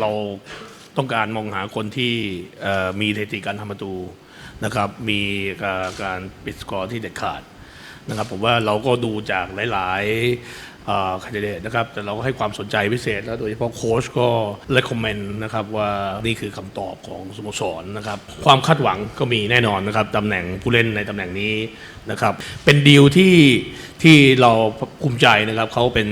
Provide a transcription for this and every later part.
เราต้องการมองหาคนที่มีสถิติการทำประตูนะครับ มีการปิดสกอร์ที่เด็ดขาดนะครับผมว่าเราก็ดูจากหลายๆคันดิเดตนะครับแต่เราก็ให้ความสนใจพิเศษ แล้วโดยเฉพาะโค้ชก็ recommend นะครับว่านี่คือคำตอบของสโมสรนะครับความคาดหวังก็มีแน่นอนนะครับตำแหน่งผู้เล่นในตำแหน่งนี้นะครับเป็นดีลที่ที่เราภูมิใจนะครับเขาเป็น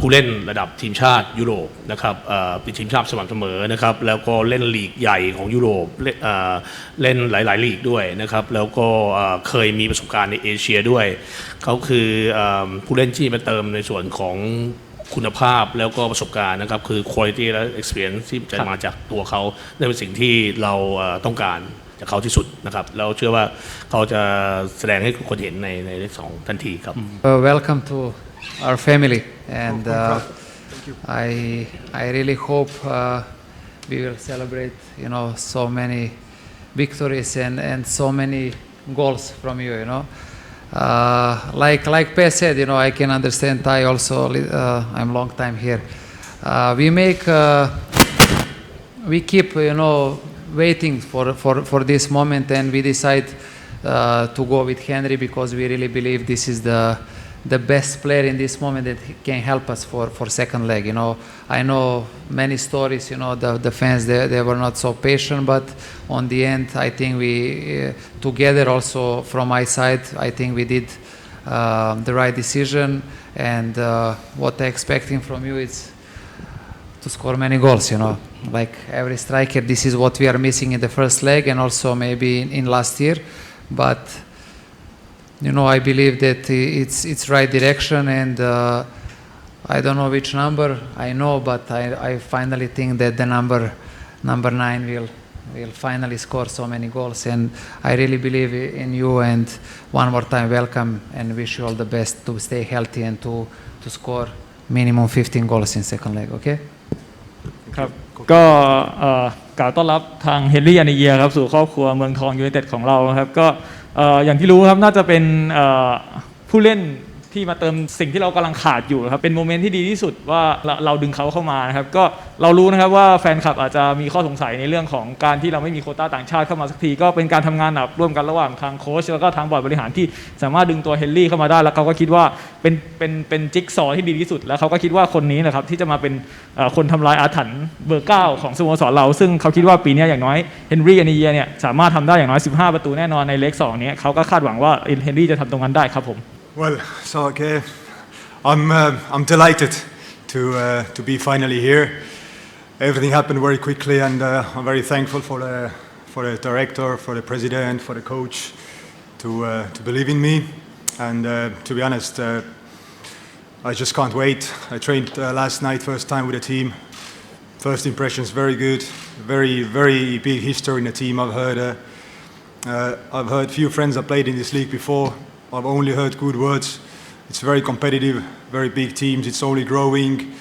ผู้เล่นระดับทีมชาติยุโรปนะครับเป็นทีมชาติสม่ำเสมอนะครับแล้วก็เล่นลีกใหญ่ของยุโรปเล่นเอ่อเล่นหลาย ๆ ลีกด้วยนะครับแล้วก็เคยมีประสบการณ์ในเอเชียด้วยเขาคืออผู้เล่นที่มาเติมในส่วนของคุณภาพแล้วก็ประสบการณ์นะครับคือ quality และ experience ที่จะมาจากตัวเขานั่นเป็นสิ่งที่เราต้องการจากเขาที่สุดนะครับแล้วเชื่อว่าเขาจะแสดงให้ทุกคนเห็นในในเลขสองทันทีครับ Uh, welcome to our family, and uh, I I really hope uh, we will celebrate, you know, so many victories and, and so many goals from you. You know, uh, like like Pe said, you know, I can understand. I also uh, I'm long time here. Uh, we make. Uh, we keep you know waiting for, for, for this moment and we decide uh, to go with Henry because we really believe this is the the best player in this moment that can help us for, for second leg you know I know many stories you know the, the fans they, they were not so patient but on the end I think we uh, together also from my side I think we did uh, the right decision and uh, what I'm expecting from you is to score many goals, you know. Like every striker, this is what we are missing in the first leg and also maybe in, in last year. But you know, I believe that i- it's it's right direction, and uh, I don't know which number I know, but I, I finally think that the number number nine will will finally score so many goals, and I really believe i- in you. And one more time, welcome, and wish you all the best to stay healthy and to to score minimum 15 goals in second leg. Okay. ครับก็เอ่อกล่าวต้อนรับทางเฮนรี่อานิเยียครับสู่ครอบครัวเมืองทองยูไนเต็ดของเราครับก็ เอ่ออย่างที่รู้ครับน่าจะเป็นเอ่อผู้เล่น ที่มาเติมสิ่งที่เรากำลังขาดอยู่ครับเป็นโมเมนต์ที่ดีที่สุดว่าเราเราดึงเขาเข้ามานะครับก็เรารู้นะครับว่าแฟนคลับอาจจะมีข้อสงสัยในเรื่องของการที่เราไม่มีโคต้าต่างชาติเข้ามาสักที ก็เป็นการทำงานหนักร่วมกันระหว่างทางโค้ชแล้วก็ทางบอร์ดบริหารที่สามารถดึงตัวเฮนรี่เข้ามาได้แล้วเขาก็คิดว่าเป็นเป็นเป็นจิ๊กซอว์ที่ดีที่สุด แล้วเขาก็คิดว่าคนนี้นะครับที่จะมาเป็นคนทำลายอาถรรพ์เบอร์เก้าของสโมสรเรา ซึ่งเขาคิดว่าปีนี้อย่างน้อยเฮนรี่อานิเยเนี่ยสามารถทำได้อย่างน้อย 15 ประตูแน่นอนในเล็กสองนี้เขาก็คาดหวังว่าเฮนรี่จะทำตรงนั้นได้ครับผม Well, so okay, I'm uh, I'm delighted to uh, to be finally here. Everything happened very quickly, and uh, I'm very thankful for the for the director, for the president, for the coach to uh, to believe in me. And uh, to be honest, uh, I just can't wait. I trained last night, first time with the team. First impressions very good. Very very big history in the team. I've heard. I've heard few friends that played in this league before. I've only heard good words. It's very competitive, very big teams. It's only growing.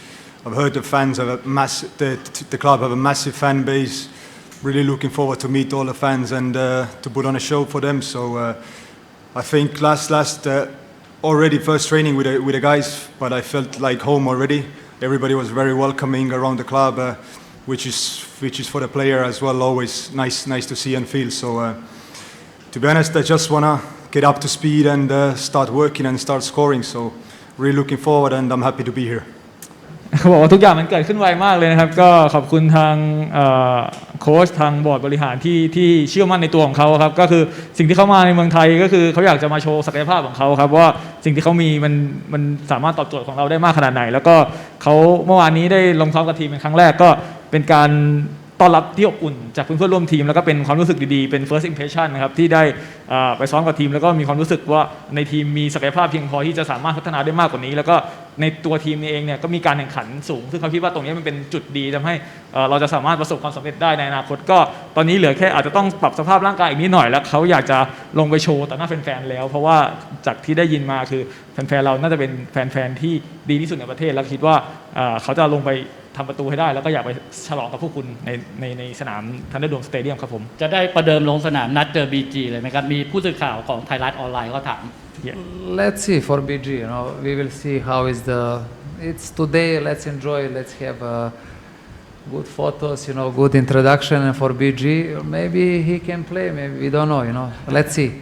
I've heard the fans have a mass. The, the club have a massive fan base. Really looking forward to meet all the fans and uh, to put on a show for them. So uh, I think last last uh, already first training with the, with the guys, but I felt like home already. Everybody was very welcoming around the club, uh, which is which is for the player as well. Always nice nice to see and feel. So. Uh, to be honest, I just want to get up to speed and uh, start working and start scoring. So, really looking forward, and I'm happy to be here. เขาบอกว่าทุกอย่างมันเกิดขึ้นไวมากเลยนะครับ ก็ขอบคุณทางโค้ชทางบอร์ดบริหารที่ที่เชื่อมั่นในตัวของเขาครับ ก็คือสิ่งที่เขามาในเมืองไทยก็คือเขาอยากจะมาโชว์ศักยภาพของเขาครับว่าสิ่งที่เขามีมันมันสามารถตอบโจทย์ของเราได้มากขนาดไหน แล้วก็เขาเมื่อวานนี้ได้ลงซ้อมกับทีมเป็นครั้งแรกก็เป็นการ ต้อนรับที่อบอุ่นจากเพื่อนๆร่วมทีม แล้วก็เป็นความรู้สึกดีๆ เป็น first impression นะครับที่ได้ไปซ้อมกับทีม แล้วก็มีความรู้สึกว่าในทีมมีศักยภาพเพียงพอที่จะสามารถพัฒนาได้มากกว่านี้ แล้วก็ในตัวทีมเองเนี่ยก็มีการแข่งขันสูง ซึ่งเขาคิดว่าตรงนี้มันเป็นจุดดีทำให้เราจะสามารถประสบความสำเร็จได้ในอนาคตก็ตอนนี้เหลือแค่อาจจะต้องปรับสภาพร่างกายอีกนิดหน่อยแล้วเขาอยากจะลงไปโชว์ต่อหน้าแฟนๆแล้ว เพราะว่าจากที่ได้ยินมาคือแฟนๆเราน่าจะเป็นแฟนๆที่ดีที่สุดในประเทศแล้วคิดว่าเอ่อเขาจะลงไป ทำประตูให้ได้ แล้วก็อยากไปฉลองกับพวกคุณในในในสนามทันเดอร์โดมสเตเดียมครับผม จะได้ประเดิมลงสนามนัดเจอบีจีเลยไหมครับ มีผู้สื่อข่าวของไทยรัฐออนไลน์ก็ถาม Let's see for BG. You know, we will see how is the. It's today. Let's enjoy. Let's have a good photos, you know, good introduction for BG. Or maybe he can play. Maybe we don't know. You know, let's see. Let's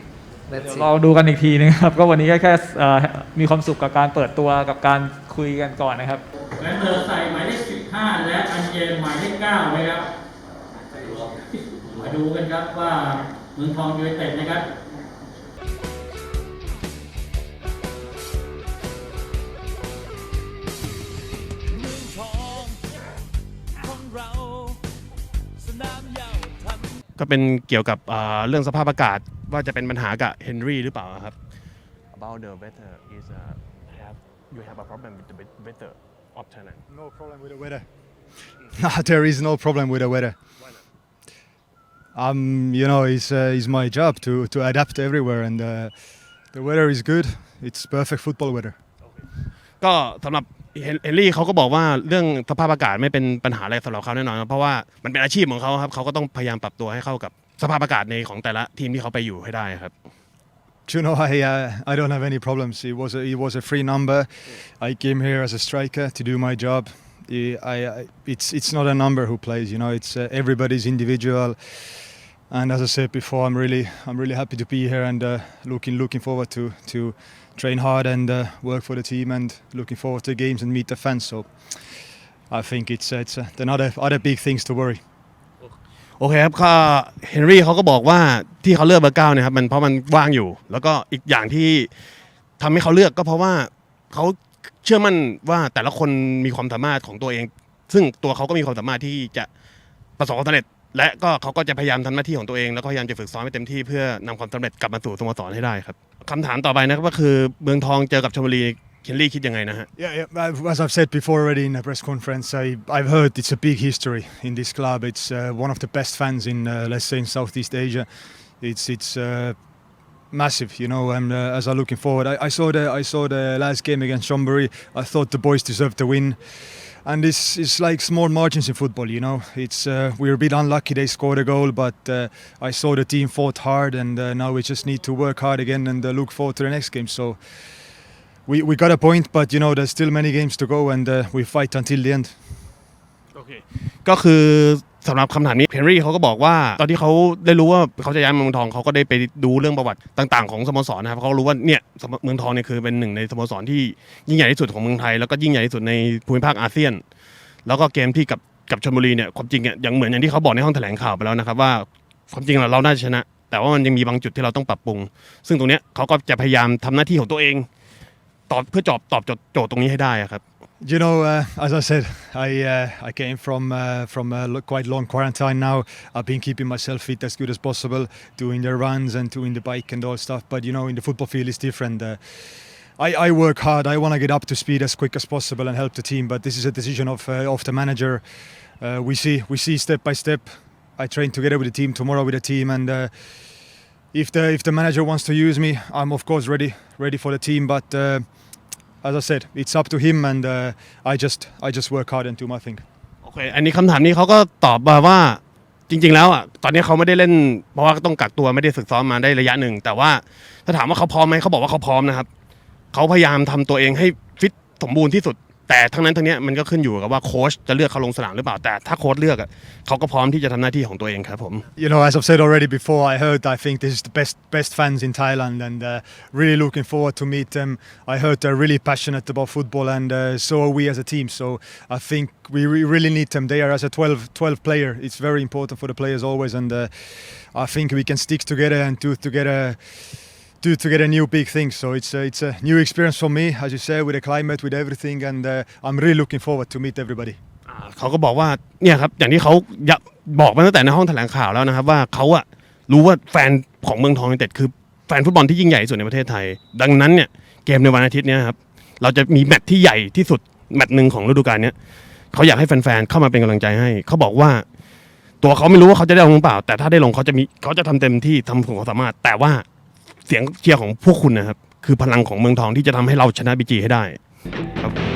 เดี๋ยว see. เราดูกันอีกทีนึงครับ ก็วันนี้ก็แค่เอ่อมีความสุขกับการเปิดตัวกับการคุยกันก่อนนะครับแวนเดอร์ใส่หมายเลข 15และอันเยนหมายเลข9นะครับ มาดูกันครับว่าเมืองทองยูไนเต็ดนะครับก็เป็นเกี่ยวกับอ่าเรื่องสภาพอากาศว่าจะเป็นปัญหากับเฮนรี่หรือเปล่าครับ About the weather is uh, have you have a problem with the weather often No problem with the weather. No, there is no problem with the weather. Um, you know, it's uh, it's my job to to adapt everywhere, and uh, the weather is good. It's perfect football weather. ก็สำหรับเฮนเฮนรี่เขาก็บอกว่าเรื่องสภาพอากาศไม่เป็นปัญหาอะไรสำหรับเขาแน่นอนครับเพราะว่ามันเป็นอาชีพของเขาครับเขาก็ต้องพยายามปรับตัวให้เข้ากับสภาพอากาศในของแต่ละทีมที่เขาไปอยู่ให้ได้ครับ Know, I uh, I don't have any problems. It was a, it was a free number. I came here as a striker to do my job. I, I, it's it's not a number who plays. You know, it's uh, everybody's individual. And as I said before, I'm really I'm really happy to be here and uh, looking looking forward to to train hard and uh, work for the team and looking forward to the games and meet the fans. So I think it's uh, it's uh, there other other big things to worry. โอเคครับก็เฮนรี่เขาก็บอกว่าที่เขาเลือกเบอร์เก้าเนี่ยครับมันเพราะมันว่างอยู่ แล้วก็อีกอย่างที่ทำให้เขาเลือกก็เพราะว่าเขาเชื่อมั่นว่าแต่ละคนมีความสามารถของตัวเอง ซึ่งตัวเขาก็มีความสามารถที่จะประสบความสำเร็จ และก็เขาก็จะพยายามทำหน้าที่ของตัวเองแล้วก็พยายามจะฝึกซ้อมให้เต็มที่เพื่อนำความสำเร็จกลับมาสู่สโมสรให้ได้ครับคำถามต่อไปนะครับก็คือเมืองทองเจอกับชลบุรี เคนรี่คิดยังไงนะฮะ Yeah, yeah. I've- As I've said before already in a press conference, I, I've heard it's a big history in this club. It's uh, one of the best fans in, uh, let's say, in Southeast Asia. It's it's uh, massive, you know. And uh, as I'm looking forward, I, I saw the I saw the last game against Chonburi. I thought the boys deserved to win. And it's, it's like small margins in football, you know. It's uh, we were a bit unlucky they scored a goal, but uh, I saw the team fought hard, and uh, now we just need to work hard again and uh, look forward to the next game. So we, we got a point, but you know there's still many games to go, and uh, we fight until the end. โอเคก็คือสำหรับคำถามนี้เฮนรี่เขาก็บอกว่า ตอนที่เขาได้รู้ว่าเขาจะย้ายมาเมืองทองเขาก็ได้ไปดูเรื่องประวัติต่าง ๆ ของสโมสรนะครับเขารู้ว่าเนี่ยสโมเมืองทองเนี่ยคือเป็นหนึ่งในสโมสรที่ยิ่งใหญ่ที่สุดของเมืองไทย แล้วก็ยิ่งใหญ่ที่สุดในภูมิภาคอาเซียน แล้วก็เกมที่กับกับชลบุรีเนี่ยความจริงเนี่ยอย่างเหมือนอย่างที่เขาบอกในห้องแถลงข่าวไปแล้วนะครับว่าความจริงเราเราน่าจะชนะ แต่ว่ามันยังมีบางจุดที่เราต้องปรับปรุง ซึ่งตรงเนี้ยเขาก็จะพยายามทำหน้าที่ของตัวเอง ตอบเพื่อตอบตอบโจทย์โจทย์ตรงนี้ให้ได้อะครับ You know, uh, as I said, I uh, I came from uh, from a lo- quite long quarantine now. I've been keeping myself fit as good as possible, doing the runs and doing the bike and all stuff. But you know, in the football field, it's different. Uh, I, I work hard. I want to get up to speed as quick as possible and help the team. But this is a decision of uh, of the manager. Uh, we see we see step by step. I train together with the team tomorrow with the team, and uh, if the if the manager wants to use me, I'm of course ready ready for the team. But uh, as I said, it's up to him, and uh, I just I just work hard and do my thing. โอเค อันนี้คำถามนี้เขาก็ตอบมาว่าจริง ๆ แล้วอะตอนนี้เขาไม่ได้เล่น เพราะว่าต้องกักตัวไม่ได้ฝึกซ้อมมาได้ระยะหนึ่ง แต่ว่าถ้าถามว่าเขาพร้อมไหมเขาบอกว่าเขาพร้อมนะครับ เขาพยายามทำตัวเองให้ฟิตสมบูรณ์ที่สุด แต่ทั้งนั้นทั้งนี้มันก็ขึ้นอยู่กับว่าโค้ชจะเลือกเขาลงสนามหรือเปล่าแต่ถ้าโค้ชเลือกเขาก็พร้อมที่จะทำหน้าที่ของตัวเองครับผม You know, as I've said already before, I heard I think this is the best best fans in Thailand, and uh, really looking forward to meet them. I heard they're really passionate about football, and uh, so are we as a team. So I think we re- really need them. They are as a 12, 12 player. It's very important for the players always, and uh, I think we can stick together and do together. Do together new big things, so it's a, it's a new experience for me, as you say, with the climate, with everything, and uh, I'm really looking forward to meet everybody. อ่าเขาก็บอกว่าเนี่ยครับอย่างที่เขายะบอกมาตั้งแต่ในห้องแถลงข่าวแล้วนะครับ ว่าเขาอะรู้ว่าแฟนของเมืองทองยูไนเต็ดคือแฟนฟุตบอลที่ยิ่งใหญ่ที่สุดในประเทศไทย ดังนั้นเนี่ยเกมในวันอาทิตย์เนี้ครับเราจะมีแมตช์ที่ใหญ่ที่สุดแมตช์หนึ่งของฤดูกาลเนี้ยเขาอยากให้แฟนๆเข้ามาเป็นกำลังใจให้ เขาบอกว่า ตัวเขาไม่รู้ว่าเขาจะได้ลงหรือเปล่า แต่ถ้าได้ลงเขาจะมีเขาจะทำเต็มที่ทำของเขาสามารถ แต่ว่า เสียงเชียร์ของพวกคุณนะครับ คือพลังของเมืองทองที่จะทำให้เราชนะบีจีให้ได้ครับ